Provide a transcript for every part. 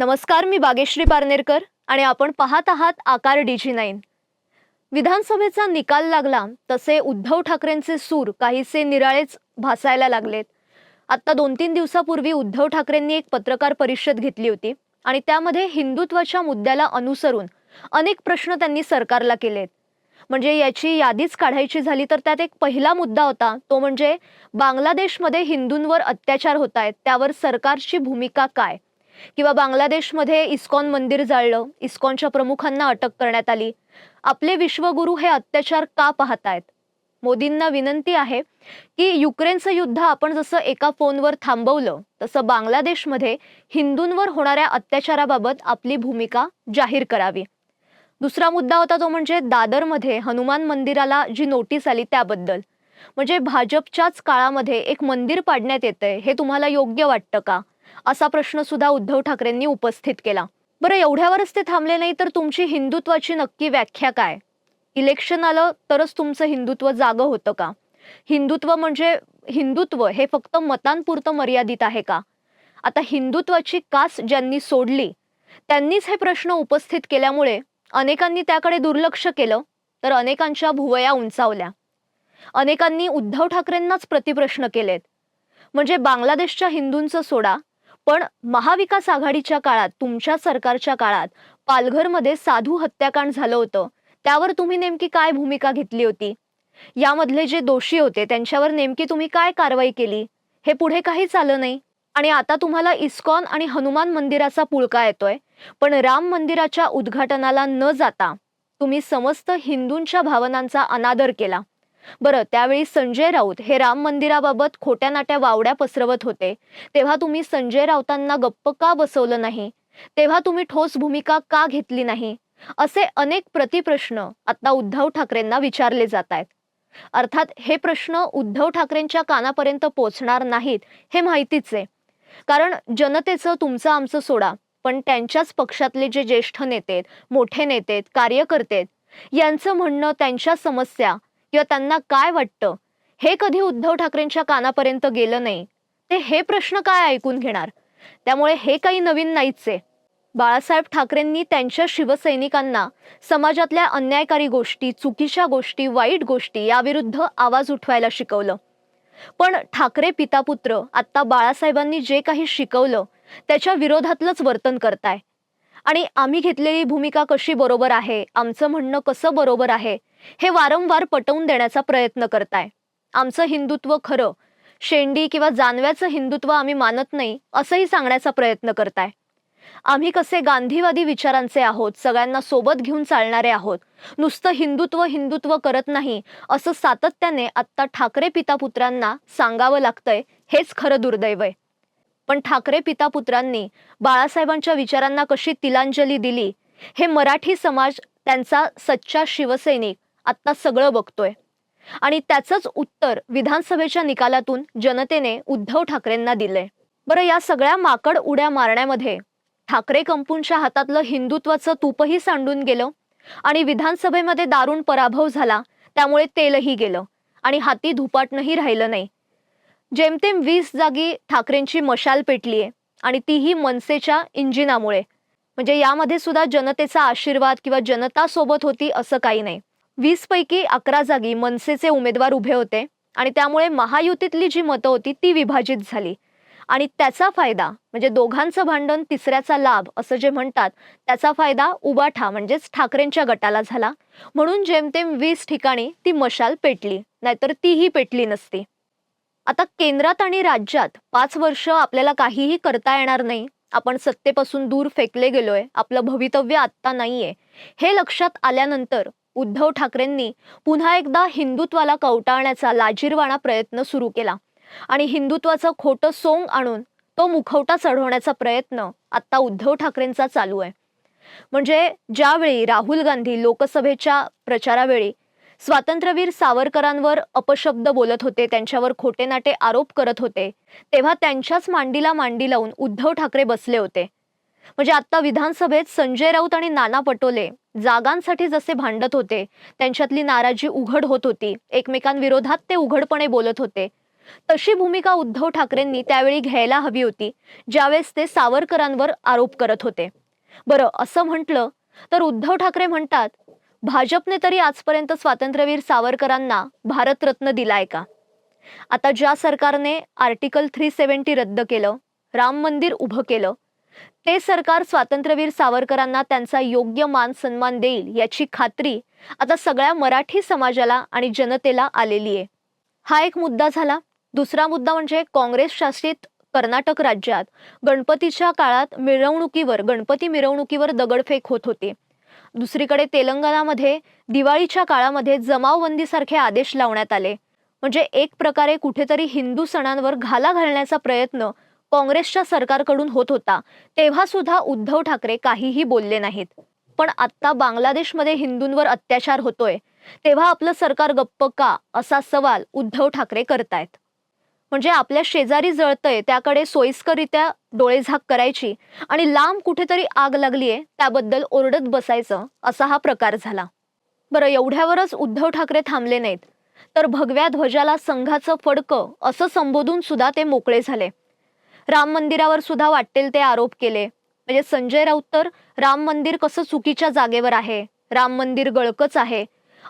नमस्कार मी बागेश्री पारनेरकर आणि आपण पाहत आहात आकार डीजी नाईन विधानसभेचा निकाल लागला तसे उद्धव ठाकरेंचे सूर काहीसे निराळेच भासायला लागलेत. आत्ता दोन तीन दिवसापूर्वी उद्धव ठाकरेंनी एक पत्रकार परिषद घेतली होती आणि त्यामध्ये हिंदुत्वाच्या मुद्द्याला अनुसरून अनेक प्रश्न त्यांनी सरकारला केलेत. म्हणजे याची यादीच काढायची झाली तर त्यात एक पहिला मुद्दा होता तो म्हणजे बांगलादेशमध्ये हिंदूंवर अत्याचार होत आहेत त्यावर सरकारची भूमिका काय? किंवा बांगलादेशमध्ये इस्कॉन मंदिर जाळलं इस्कॉनच्या प्रमुखांना अटक करण्यात आली. आपले विश्वगुरू हे अत्याचार का पाहतायत? मोदींना विनंती आहे की युक्रेनचं युद्ध आपण जसं एका फोनवर थांबवलं तसं बांगलादेशमध्ये हिंदूंवर होणाऱ्या अत्याचाराबाबत आपली भूमिका जाहीर करावी. दुसरा मुद्दा होता तो म्हणजे दादरमध्ये हनुमान मंदिराला जी नोटीस आली त्याबद्दल. म्हणजे भाजपच्याच काळामध्ये एक मंदिर पाडण्यात येतंय हे तुम्हाला योग्य वाटतं का? असा प्रश्न सुद्धा उद्धव ठाकरेंनी उपस्थित केला. बरं एवढ्यावरच ते थांबले नाही तर तुमची हिंदुत्वाची नक्की व्याख्या काय? इलेक्शन आलं तरच तुमचं हिंदुत्व जागं होतं का? हिंदुत्व म्हणजे हिंदुत्व हे फक्त मतांपुरतं मर्यादित आहे का? आता हिंदुत्वाची कास ज्यांनी सोडली त्यांनीच हे प्रश्न उपस्थित केल्यामुळे अनेकांनी त्याकडे दुर्लक्ष केलं तर अनेकांच्या भुवया उंचावल्या. अनेकांनी उद्धव ठाकरेंनाच प्रतिप्रश्न केलेत. म्हणजे बांगलादेशच्या हिंदूंचं सोडा पण महाविकास आघाडीच्या काळात तुमच्या सरकारच्या काळात पालघरमध्ये साधू हत्याकांड झालं होतं. त्यावर तुम्ही नेमकी काय भूमिका घेतली होती? यामधले जे दोषी होते त्यांच्यावर नेमकी तुम्ही काय कारवाई केली? हे पुढे काहीच आलं नाही. आणि आता तुम्हाला इस्कॉन आणि हनुमान मंदिराचा पुळका येतोय. पण राम मंदिराच्या उद्घाटनाला न जाता तुम्ही समस्त हिंदूंच्या भावनांचा अनादर केला. बरं त्यावेळी संजय राऊत हे राम मंदिराबाबत खोट्या नाट्या वावड्या पसरवत होते. तेव्हा तुम्ही संजय राऊतांना गप्प का बसवलं नाही? तेव्हा तुम्ही ठोस भूमिका का घेतली नाही? असे अनेक प्रतिप्रश्न आता उद्धव ठाकरेंना विचारले जात आहेत. अर्थात हे प्रश्न उद्धव ठाकरेंच्या कानापर्यंत पोचणार नाहीत हे माहितीच आहे. कारण जनतेचं तुमचं आमचं सोडा पण त्यांच्याच पक्षातले जे ज्येष्ठ नेते मोठे नेते कार्यकर्ते यांचं म्हणणं त्यांच्या समस्या किंवा त्यांना काय वाटतं? हे कधी उद्धव ठाकरेंच्या कानापर्यंत गेलं नाही. ते हे प्रश्न काय ऐकून घेणार? त्यामुळे हे काही नवीन नाहीच आहे बाळासाहेब ठाकरेंनी त्यांच्या शिवसैनिकांना समाजातल्या अन्यायकारी गोष्टी चुकीच्या गोष्टी वाईट गोष्टी याविरुद्ध आवाज उठवायला शिकवलं. पण ठाकरे पितापुत्र आत्ता बाळासाहेबांनी जे काही शिकवलं त्याच्या विरोधातलंच वर्तन करताय. आणि आम्ही घेतलेली भूमिका कशी बरोबर आहे? आमचं म्हणणं कसं बरोबर आहे? हे वारंवार पटवून देण्याचा प्रयत्न करताय. आमचं हिंदुत्व खरं. शेंडी किंवा जानव्याचं हिंदुत्व आम्ही मानत नाही असंही सांगण्याचा प्रयत्न करताय. आम्ही कसे गांधीवादी विचारांचे आहोत सगळ्यांना सोबत घेऊन चालणारे आहोत. नुसतं हिंदुत्व हिंदुत्व करत नाही असं सातत्याने आत्ता ठाकरे पितापुत्रांना सांगावं लागतंय हेच खरं दुर्दैव आहे. पण ठाकरे पितापुत्रांनी बाळासाहेबांच्या विचारांना कशी तिलांजली दिली हे मराठी समाज त्यांचा सच्चा शिवसैनिक आत्ता सगळं बघतोय. आणि त्याचंच उत्तर विधानसभेच्या निकालातून जनतेने उद्धव ठाकरेंना दिलंय. बरं या सगळ्या माकड उड्या मारण्यामध्ये ठाकरे कंपूंच्या हातातलं हिंदुत्वाचं तूपही सांडून गेलं आणि विधानसभेमध्ये दारुण पराभव झाला त्यामुळे तेलही गेलं आणि हाती धुपाटणंही राहिलं नाही. जेमतेम वीस जागी ठाकरेंची मशाल पेटलीये आणि तीही मनसेच्या इंजिनामुळे. म्हणजे यामध्ये सुद्धा जनतेचा आशीर्वाद किंवा जनता सोबत होती असं काही नाही. वीसपैकी अकरा जागी मनसेचे उमेदवार उभे होते आणि त्यामुळे महायुतीतली जी मतं होती ती विभाजित झाली. आणि त्याचा फायदा म्हणजे दोघांचं भांडण तिसऱ्याचा लाभ असं जे म्हणतात त्याचा फायदा उबाठा म्हणजेच ठाकरेंच्या गटाला झाला. म्हणून जेमतेम वीस ठिकाणी ती मशाल पेटली नाहीतर तीही पेटली नसती. आता केंद्रात आणि राज्यात पाच वर्ष आपल्याला काहीही करता येणार नाही. आपण सत्तेपासून दूर फेकले गेलोय. आपलं भवितव्य आत्ता नाहीये. हे लक्षात आल्यानंतर उद्धव ठाकरेंनी पुन्हा एकदा हिंदुत्वाला कवटाळण्याचा लाजीरवाणा प्रयत्न सुरू केला. आणि हिंदुत्वाचं खोटं सोंग आणून तो मुखवटा चढवण्याचा प्रयत्न आत्ता उद्धव ठाकरेंचा चालू आहे. म्हणजे ज्यावेळी राहुल गांधी लोकसभेच्या प्रचारावेळी स्वातंत्र्यवीर सावरकरांवर अपशब्द बोलत होते त्यांच्यावर खोटे नाटे आरोप करत होते तेव्हा त्यांच्याच मांडीला मांडी लावून उद्धव ठाकरे बसले होते. म्हणजे आता विधानसभेत संजय राऊत आणि नाना पटोले जागांसाठी जसे भांडत होते त्यांच्यातली नाराजी उघड होत होती. एकमेकांविरोधात ते उघडपणे बोलत होते. तशी भूमिका उद्धव ठाकरेंनी त्यावेळी घ्यायला हवी होती ज्यावेळेस ते सावरकरांवर आरोप करत होते. बरं असं म्हटलं तर उद्धव ठाकरे म्हणतात भाजपने तरी आजपर्यंत स्वातंत्र्यवीर सावरकरांना भारतरत्न दिलाय का? आता ज्या सरकारने आर्टिकल थ्री सेव्हन्टी रद्द केलं राम मंदिर उभं केलं ते सरकार स्वातंत्र्यवीर सावरकरांना त्यांचा योग्य मान सन्मान देईल याची खात्री आता सगळ्या मराठी समाजाला आणि जनतेला आलेली आहे. हा एक मुद्दा झाला. दुसरा मुद्दा म्हणजे काँग्रेस शासित कर्नाटक राज्यात गणपतीच्या काळात मिरवणुकीवर गणपती मिरवणुकीवर दगडफेक होत होती. दुसरीकडे तेलंगणामध्ये दिवाळीच्या काळामध्ये जमावबंदीसारखे आदेश लावण्यात आले. म्हणजे एक प्रकारे कुठेतरी हिंदू सणांवर घाला घालण्याचा प्रयत्न काँग्रेसच्या सरकारकडून होत होता तेव्हा सुद्धा उद्धव ठाकरे काहीही बोलले नाहीत. पण आत्ता बांगलादेशमध्ये हिंदूंवर अत्याचार होतोय तेव्हा आपलं सरकार गप्प का? असा सवाल उद्धव ठाकरे करतायत. म्हणजे आपल्या शेजारी जळतंय त्याकडे सोयीस्करित्या डोळेझाक करायची आणि लांब कुठेतरी आग लागलीये त्याबद्दल ओरडत बसायचं असा हा प्रकार झाला. बरं एवढ्यावरच उद्धव ठाकरे थांबले नाहीत. तर भगव्या ध्वजाला संघाचं फडकं असं संबोधून सुद्धा ते मोकळे झाले. राम मंदिरावर सुद्धा वाटेल ते आरोप केले. म्हणजे संजय राऊत तर राम मंदिर कसं चुकीच्या जागेवर आहे? राम मंदिर गळकच आहे.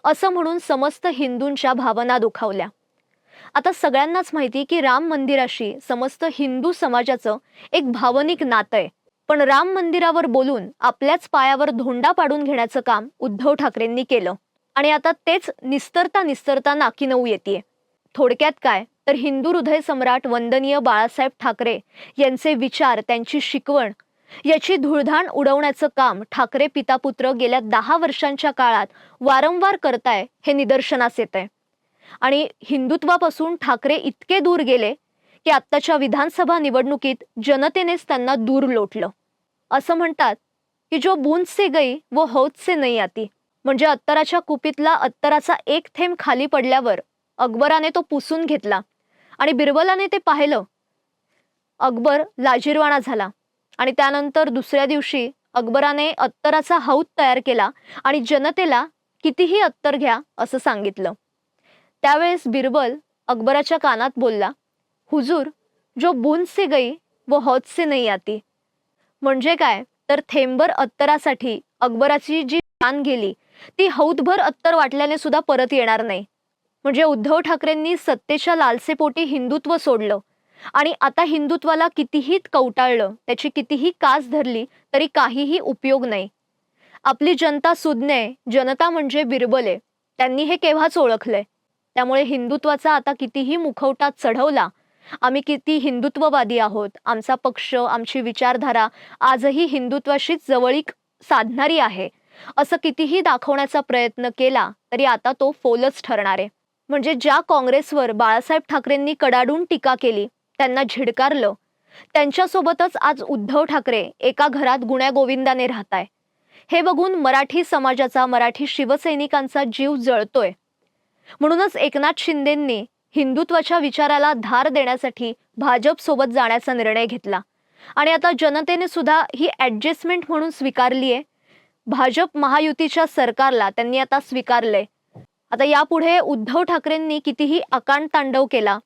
असं म्हणून समस्त हिंदूंच्या भावना दुखावल्या. आता सगळ्यांनाच माहिती की राम मंदिराशी समस्त हिंदू समाजाचं एक भावनिक नातं आहे. पण राम मंदिरावर बोलून आपल्याच पायावर धोंडा पाडून घेण्याचं काम उद्धव ठाकरेंनी केलं. आणि आता तेच निस्तरता निस्तरता नाकी नऊ येते थोडक्यात काय? तर हिंदू हृदय सम्राट वंदनीय बाळासाहेब ठाकरे यांचे विचार त्यांची शिकवण याची धुळधाण उडवण्याचं काम ठाकरे पितापुत्र गेल्या दहा वर्षांच्या काळात वारंवार करताय हे निदर्शनास येत आहे आणि हिंदुत्वापासून ठाकरे इतके दूर गेले की आत्ताच्या विधानसभा निवडणुकीत जनतेनेच त्यांना दूर लोटलं. असं म्हणतात की जो बूंद से गई व हौद से नाही आती म्हणजे अत्तराच्या कुपीतला अत्तराचा एक थेंब खाली पडल्यावर अकबराने तो पुसून घेतला आणि बिरबलाने ते पाहिलं. अकबर लाजीरवाणा झाला आणि त्यानंतर दुसऱ्या दिवशी अकबराने अत्तराचा हौद तयार केला आणि जनतेला कितीही अत्तर घ्या असं सांगितलं. त्यावेळेस बिरबल अकबराच्या कानात बोलला हुजूर जो बूंद से गई व हौद से नाही आती. म्हणजे काय? तर थेंबर अत्तरासाठी अकबराची जी कान गेली ती हौदभर अत्तर वाटल्याने सुद्धा परत येणार नाही. म्हणजे उद्धव ठाकरेंनी सत्तेच्या लालसेपोटी हिंदुत्व सोडलं. आणि आता हिंदुत्वाला कितीही कवटाळलं त्याची कितीही कास धरली तरी काहीही उपयोग नाही. आपली जनता सुज्ञ जनता म्हणजे बिरबले त्यांनी हे केव्हाच ओळखलंय? त्यामुळे हिंदुत्वाचा आता कितीही मुखवटा चढवला आम्ही किती हिंदुत्ववादी आहोत आमचा पक्ष आमची विचारधारा आजही हिंदुत्वाशीच जवळीक साधणारी आहे. असं कितीही दाखवण्याचा प्रयत्न केला तरी आता तो फोलच ठरणार आहे. म्हणजे ज्या काँग्रेसवर बाळासाहेब ठाकरेंनी कडाडून टीका केली त्यांना झिडकारलं. त्यांच्यासोबतच आज उद्धव ठाकरे एका घरात गुण्यागोविंदाने राहत राहताय. हे बघून मराठी समाजाचा मराठी शिवसैनिकांचा जीव जळतोय. म्हणूनच एकनाथ शिंदेंनी हिंदुत्वाच्या विचाराला धार देण्यासाठी भाजपसोबत जाण्याचा निर्णय घेतला. आणि आता जनतेने सुद्धा ही ॲडजस्टमेंट म्हणून स्वीकारली आहे भाजप महायुतीच्या सरकारला त्यांनी आता स्वीकारलंय. आता यापुढे उद्धव ठाकरेंनी कितीही अकांड तांडव केला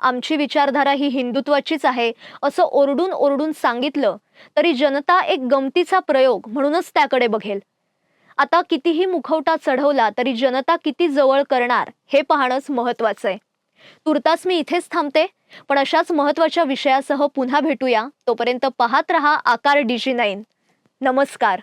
आमची विचारधारा ही हिंदुत्वाचीच आहे असं ओरडून ओरडून सांगितलं तरी जनता एक गमतीचा प्रयोग म्हणूनच त्याकडे बघेल. आता कितीही मुखवटा चढवला तरी जनता किती जवळ करणार हे पाहणंच महत्वाचं आहे तुर्तास मी इथेच थांबते पण अशाच महत्त्वाच्या विषयासह पुन्हा भेटूया. तोपर्यंत पाहत रहा आकार डीजी नाईन. नमस्कार.